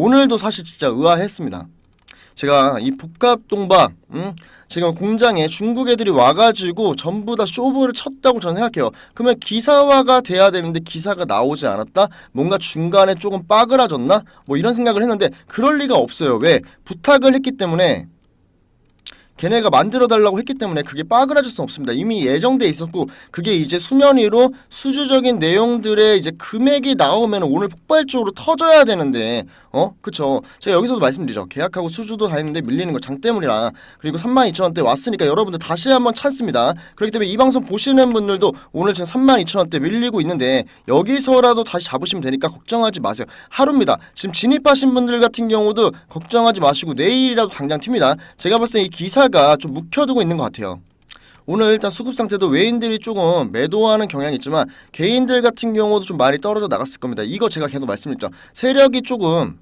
오늘도 사실 진짜 의아했습니다. 제가 이 복합동박 음? 지금 공장에 중국 애들이 와가지고 전부 다 쇼부를 쳤다고 저는 생각해요. 그러면 기사화가 돼야 되는데 기사가 나오지 않았다? 뭔가 중간에 조금 빠그라졌나? 뭐 이런 생각을 했는데 그럴 리가 없어요. 왜? 부탁을 했기 때문에 걔네가 만들어 달라고 했기 때문에 그게 빠그라질 수 없습니다. 이미 예정돼 있었고 그게 이제 수면 위로 수주적인 내용들의 이제 금액이 나오면 오늘 폭발적으로 터져야 되는데 어 그쵸 제가 여기서도 말씀드리죠 계약하고 수주도 다 했는데 밀리는 거 장 때문이라 그리고 32,000원대 왔으니까 여러분들 다시 한번 찬스입니다. 그렇기 때문에 이 방송 보시는 분들도 오늘 지금 32,000원대 밀리고 있는데 여기서라도 다시 잡으시면 되니까 걱정하지 마세요. 하루입니다. 지금 진입하신 분들 같은 경우도 걱정하지 마시고 내일이라도 당장 튑니다. 제가 봤을 때 이 기사 가 좀 묵혀두고 있는 것 같아요. 오늘 일단 수급 상태도 외인들이 조금 매도하는 경향이 있지만 개인들 같은 경우도 좀 많이 떨어져 나갔을 겁니다. 이거 제가 계속 말씀드렸죠. 세력이 조금